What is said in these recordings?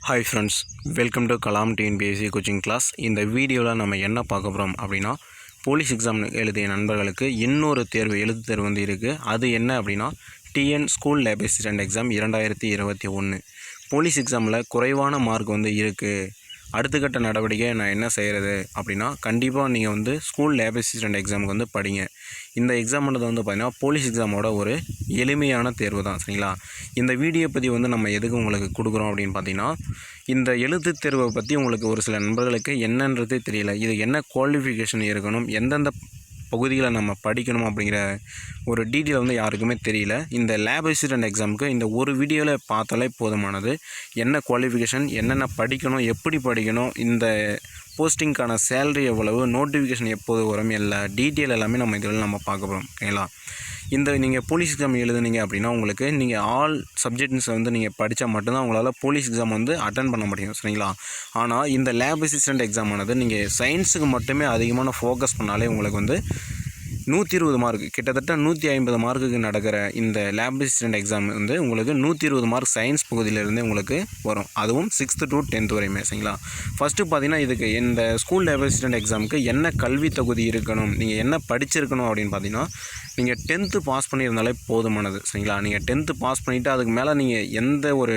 Hi friends welcome to Kalam TNPSC coaching class இந்த வீடியோவில் நம்ம என்ன பார்க்க போகிறோம் அப்படின்னா போலீஸ் எக்ஸாம் எழுதிய நண்பர்களுக்கு இன்னொரு தேர்வு எழுத்து தேர்வு வந்து இருக்குது அது என்ன அப்படின்னா TN school lab assistant exam இரண்டாயிரத்தி இருபத்தி ஒன்று போலீஸ் எக்ஸாமில் குறைவான மார்க் வந்து இருக்குது அடுத்த கட்ட நடவடிக்கை நான் என்ன செய்கிறது அப்படின்னா கண்டிப்பாக நீங்கள் வந்து ஸ்கூல் லேப் அசிஸ்டன்ட் எக்ஸாமுக்கு வந்து படிங்க. இந்த எக்ஸாம்ன்றது வந்து பார்த்திங்கன்னா போலீஸ் எக்ஸாமோட ஒரு எளிமையான தேர்வு தான் சரிங்களா? இந்த வீடியோ பற்றி வந்து நம்ம எதுக்கு உங்களுக்கு கொடுக்குறோம் அப்படின்னு பார்த்தீங்கன்னா இந்த எழுத்து தேர்வை பற்றி உங்களுக்கு ஒரு சில நண்பர்களுக்கு என்னன்றதே தெரியல. இது என்ன குவாலிஃபிகேஷன் இருக்கணும்? எந்தெந்த பகுதிகளை நம்ம படிக்கணும் அப்படிங்கிற ஒரு டீட்டெயில் வந்து யாருக்குமே தெரியல. இந்த லேப் அசிஸ்டன்ட் எக்ஸாமுக்கு இந்த ஒரு வீடியோவில் பார்த்தாலே போதுமானது. என்ன குவாலிஃபிகேஷன் என்னென்ன படிக்கணும் எப்படி படிக்கணும் இந்த போஸ்டிங்க்கான சேலரி எவ்வளவு நோட்டிஃபிகேஷன் எப்போது வரும் எல்லா டீட்டெயில் எல்லாமே நம்ம இதில் நம்ம பார்க்க போகிறோம் ஓகேங்களா இந்த நீங்கள் போலீஸ் எக்ஸாம் எழுதுனீங்க அப்படின்னா உங்களுக்கு நீங்கள் ஆல் சப்ஜெக்ட்ஸை வந்து நீங்கள் படித்தா மட்டும்தான் உங்களால் போலீஸ் எக்ஸாம் வந்து அட்டன் பண்ண முடியும் சரிங்களா? ஆனால் இந்த லேப் அசிஸ்டன்ட் எக்ஸாம் ஆனது நீங்கள் சயின்ஸுக்கு மட்டுமே அதிகமான ஃபோக்கஸ் பண்ணாலே உங்களுக்கு வந்து நூற்றி இருபது மார்க் கிட்டத்தட்ட நூற்றி ஐம்பது மார்க்குக்கு நடக்கிற இந்த லேப் அசிஸ்டன்ட் எக்ஸாம் வந்து உங்களுக்கு நூற்றி இருபது மார்க் சயின்ஸ் பகுதியிலேருந்து உங்களுக்கு வரும். அதுவும் சிக்ஸ்த்து டு டென்த் வரையுமே சரிங்களா? ஃபஸ்ட்டு பார்த்தீங்கன்னா இதுக்கு இந்த ஸ்கூல் லேப் அசிஸ்டன்ட் எக்ஸாமுக்கு என்ன கல்வி தகுதி இருக்கணும் நீங்கள் என்ன படிச்சிருக்கணும் அப்படின்னு பார்த்தீங்கன்னா நீங்கள் டென்த்து பாஸ் பண்ணியிருந்தாலே போதுமானது சரிங்களா? நீங்கள் டென்த்து பாஸ் பண்ணிவிட்டு அதுக்கு மேலே நீங்கள் எந்த ஒரு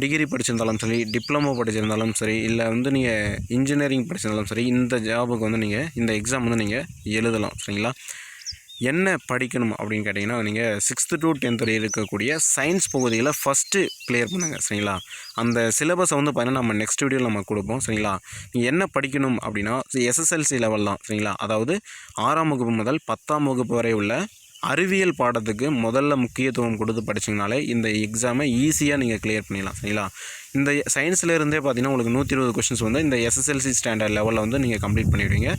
டிகிரி படிச்சிருந்தாலும் சரி டிப்ளமோ படிச்சிருந்தாலும் சரி இல்லை வந்து நீங்கள் இன்ஜினியரிங் படிச்சிருந்தாலும் சரி இந்த ஜாபுக்கு வந்து நீங்கள் இந்த எக்ஸாம் வந்து நீங்கள் எழுதலாம் சரிங்களா? என்ன படிக்கணும் அப்படின்னு கேட்டிங்கன்னா நீங்கள் சிக்ஸ்த்து டு டென்த் வரை இருக்கக்கூடிய சயின்ஸ் பகுதியில் ஃபஸ்ட்டு கிளியர் பண்ணுங்கள் சரிங்களா? அந்த சிலபஸை வந்து பார்த்தீங்கன்னா நம்ம நெக்ஸ்ட் வீடியோவில் நம்ம கொடுப்போம் சரிங்களா? நீங்கள் என்ன படிக்கணும் அப்படின்னா எஸ்எஸ்எல்சி லெவல் தான் சரிங்களா? அதாவது ஆறாம் வகுப்பு முதல் பத்தாம் வகுப்பு வரை உள்ள அறிவியல் பாடத்துக்கு முதல்ல முக்கியத்துவம் கொடுத்து படிச்சிங்கனாலே இந்த எக்ஸாமை ஈஸியாக நீங்கள் கிளியர் பண்ணிடலாம் சரிங்களா? இந்த சயின்ஸில் இருந்தே பார்த்தீங்கன்னா உங்களுக்கு நூற்றி இருபது கொஷின்ஸ் வந்து இந்த எஸ்எஸ்எல்சி ஸ்டாண்டர்ட் லெவலில் வந்து நீங்கள் கம்ப்ளீட் பண்ணிடுவீங்க.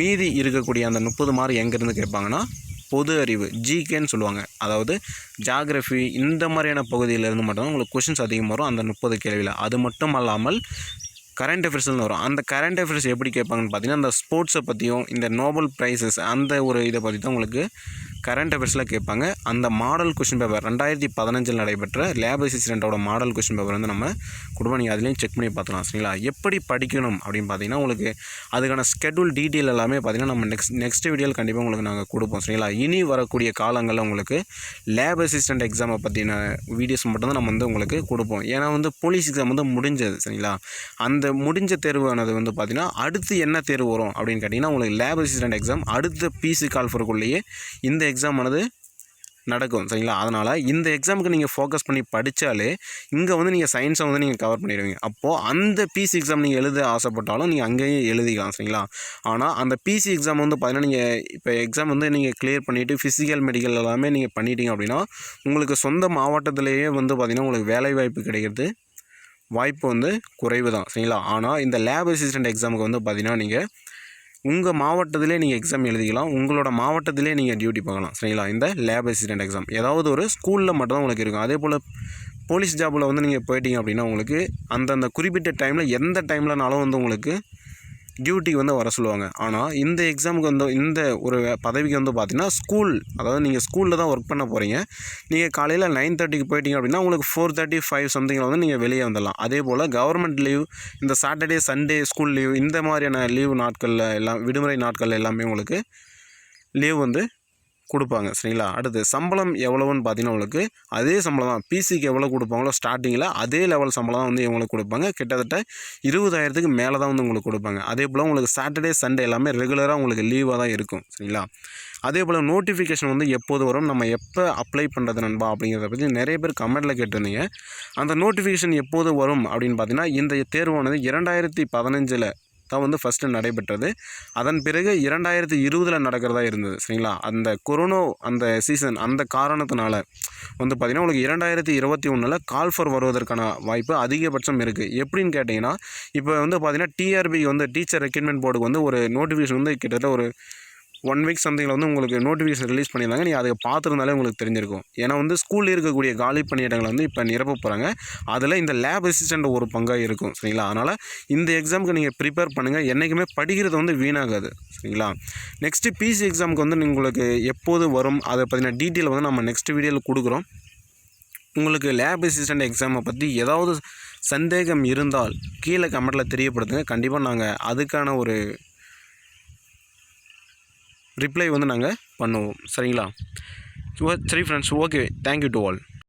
மீதி இருக்கக்கூடிய அந்த முப்பது மார்க் எங்கேருந்து கேட்பாங்கன்னா பொது அறிவு ஜிகேன்னு சொல்லுவாங்க. அதாவது ஜாகிரஃபி இந்த மாதிரியான பகுதியிலேருந்து மட்டும்தான் உங்களுக்கு கொஷின்ஸ் அதிகம் வரும் அந்த முப்பது கேள்வியில். அது மட்டும் அல்லாமல் கரண்ட் அஃபேர்ஸ்னு வரும். அந்த கரண்ட் அஃபேர்ஸ் எப்படி கேட்பாங்கன்னு பார்த்தீங்கன்னா அந்த ஸ்போர்ட்ஸை பற்றியும் இந்த நோபல் ப்ரைஸஸ் அந்த ஒரு இதை பற்றி தான் உங்களுக்கு கரண்ட் அஃபேர்ஸில் கேட்பாங்க. அந்த மாடல் கொஷின் பேப்பர் ரெண்டாயிரத்தி பதினஞ்சில் நடைபெற்ற லேப் அசிஸ்டண்ட்டோட மாடல் கொஷின் பேப்பர் வந்து நம்ம கொடுப்போம் நீங்கள் அதுலேயும் செக் பண்ணி பார்த்துலாம் சரிங்களா? எப்படி படிக்கணும் அப்படின்னு பார்த்தீங்கன்னா உங்களுக்கு அதுக்கான ஸ்கெடியூல் டீட்டெயில் எல்லாமே பார்த்தீங்கன்னா நம்ம நெக்ஸ்ட் நெக்ஸ்ட் வீடியோவில் கண்டிப்பாக உங்களுக்கு நாங்கள் கொடுப்போம் சரிங்களா? இனி வரக்கூடிய காலங்களில் உங்களுக்கு லேப் அசிஸ்டண்ட் எக்ஸாமை பற்றின வீடியோஸ் மட்டும்தான் நம்ம வந்து உங்களுக்கு கொடுப்போம். ஏன்னா வந்து போலீஸ் எக்ஸாம் வந்து முடிஞ்சது சரிங்களா? அந்த முடிஞ்ச தேர்வானது வந்து பார்த்திங்கன்னா அடுத்து என்ன தேர்வு வரும் அப்படின்னு கேட்டிங்கன்னா உங்களுக்கு லேப் அசிஸ்டன்ட் எக்ஸாம் அடுத்த பிசி கால்ஃபருக்குள்ளேயே இந்த எக்ஸாம் ஆனது நடக்கும் சரிங்களா? அதனால் இந்த எக்ஸாமுக்கு நீங்கள் ஃபோக்கஸ் பண்ணி படித்தாலே இங்கே வந்து நீங்கள் சயின்ஸை வந்து நீங்கள் கவர் பண்ணிடுவீங்க. அப்போது அந்த பிசி எக்ஸாம் நீங்கள் எழுத ஆசைப்பட்டாலும் நீங்கள் அங்கேயே எழுதிக்கலாம் சரிங்களா? ஆனால் அந்த பிசி எக்ஸாம் வந்து பார்த்தீங்கன்னா நீங்கள் இப்போ எக்ஸாம் வந்து நீங்கள் கிளியர் பண்ணிவிட்டு ஃபிசிக்கல் மெடிக்கல் எல்லாமே நீங்கள் பண்ணிட்டீங்க அப்படின்னா உங்களுக்கு சொந்த மாவட்டத்திலேயே வந்து பார்த்திங்கன்னா உங்களுக்கு வேலை வாய்ப்பு கிடைக்கிறது வாய்ப்பு வந்து குறைவு தான் சரிங்களா? ஆனால் இந்த லேப் அசிஸ்டண்ட் எக்ஸாமுக்கு வந்து பார்த்தீங்கன்னா நீங்கள் உங்கள் மாவட்டத்திலே நீங்கள் எக்ஸாம் எழுதிக்கலாம். உங்களோட மாவட்டத்திலே நீங்கள் டியூட்டி பார்க்கலாம். சரிங்களா? இந்த லேப் அசிஸ்டன்ட் எக்ஸாம் ஏதாவது ஒரு ஸ்கூலில் மட்டும் தான் உங்களுக்கு இருக்கும். அதே போல் போலீஸ் ஜாபில் வந்து நீங்கள் போயிட்டீங்க அப்படின்னா உங்களுக்கு அந்தந்த குறிப்பிட்ட டைமில் எந்த டைம்லனாலும் வந்து உங்களுக்கு டியூட்டிக்கு வந்து வர சொல்லுவாங்க. ஆனால் இந்த எக்ஸாமுக்கு வந்து இந்த ஒரு பதவிக்கு வந்து பார்த்தீங்கன்னா ஸ்கூல் அதாவது நீங்கள் ஸ்கூலில் தான் ஒர்க் பண்ண போகிறீங்க நீங்கள் காலையில் நைன் தேர்ட்டிக்கு போயிட்டீங்க அப்படின்னா உங்களுக்கு ஃபோர் தேர்ட்டி ஃபைவ் சம்திங்கில் வந்து நீங்கள் வெளியே வந்துடலாம். அதே போல் கவர்மெண்ட் லீவ் இந்த சாட்டர்டே சண்டே ஸ்கூல் லீவ் இந்த மாதிரியான லீவ் நாட்களில் எல்லாம் விடுமுறை நாட்களில் எல்லாமே உங்களுக்கு லீவ் வந்து கொடுப்பாங்க சரிங்களா? அடுத்து சம்பளம் எவ்வளோன்னு பார்த்தீங்கன்னா உங்களுக்கு அதே சம்பளம் தான். பிசிக்கு எவ்வளோ கொடுப்பாங்களோ ஸ்டார்டிங்கில் அதே லெவல் சம்பளம் தான் வந்து இவங்களுக்கு கொடுப்பாங்க. கிட்டத்தட்ட இருபதாயிரத்துக்கு மேலே தான் வந்து உங்களுக்கு கொடுப்பாங்க. அதே போல் உங்களுக்கு சாட்டர்டே சண்டே எல்லாமே ரெகுலராக உங்களுக்கு லீவாக தான் இருக்கும் சரிங்களா? அதே போல் நோட்டிஃபிகேஷன் வந்து எப்போது வரும் நம்ம எப்போ அப்ளை பண்ணுறது நண்பா அப்படிங்கிறத பற்றி நிறைய பேர் கமெண்ட்டில் கேட்டிருந்தீங்க. அந்த நோட்டிஃபிகேஷன் எப்போது வரும் அப்படின்னு பார்த்தீங்கன்னா இந்த தேர்வானது இரண்டாயிரத்தி பதினஞ்சில் தான் வந்து ஃபஸ்ட்டு நடைபெற்றது. அதன் பிறகு இரண்டாயிரத்தி இருபதில் நடக்கிறதா இருந்தது சரிங்களா? அந்த கொரோனா அந்த சீசன் அந்த காரணத்தினால வந்து பார்த்திங்கன்னா உங்களுக்கு இரண்டாயிரத்தி இருபத்தி ஒன்றில் கால்ஃபர் வருவதற்கான வாய்ப்பு அதிகபட்சம் இருக்குது எப்படின்னு கேட்டிங்கன்னா இப்போ வந்து பார்த்திங்கன்னா டிஆர்பி வந்து டீச்சர் ரெக்ரூட்மெண்ட் போர்டுக்கு வந்து ஒரு நோட்டிஃபிகேஷன் வந்து கிட்டத்தட்ட ஒரு ஒன் வீக் சம்திங்கில் வந்து உங்களுக்கு நோட்டிஃபிகேஷன் ரிலீஸ் பண்ணியிருந்தாங்க. நீங்கள் அதை பார்த்துருந்தாலே உங்களுக்கு தெரிஞ்சிருக்கும். ஏன்னா வந்து ஸ்கூலில் இருக்கக்கூடிய காலி பணியிடங்களை வந்து இப்போ நிரப்ப போகிறாங்க அதில் இந்த லேப் அசிஸ்டண்ட் ஒரு பங்காக இருக்கும். சரிங்களா? அதனால் இந்த எக்ஸாமுக்கு நீங்கள் ப்ரிப்பேர் பண்ணுங்கள் என்றைக்குமே படிக்கிறது வந்து வீணாகாது. சரிங்களா? நெக்ஸ்ட்டு பிசி எக்ஸாமுக்கு வந்து உங்களுக்கு எப்போது வரும்? அதை பற்றின டீட்டெயில் வந்து நம்ம நெக்ஸ்ட் வீடியோவில் கொடுக்குறோம். உங்களுக்கு லேப் அசிஸ்டண்ட் எக்ஸாமை பற்றி ஏதாவது சந்தேகம் இருந்தால் கீழே கமெண்ட்டில் தெரியப்படுத்துங்க. கண்டிப்பாக நாங்கள் அதுக்கான ஒரு ரிப்ளை வந்து நாங்கள் பண்ணுவோம். சரிங்களா? சரி friends okay thank you to all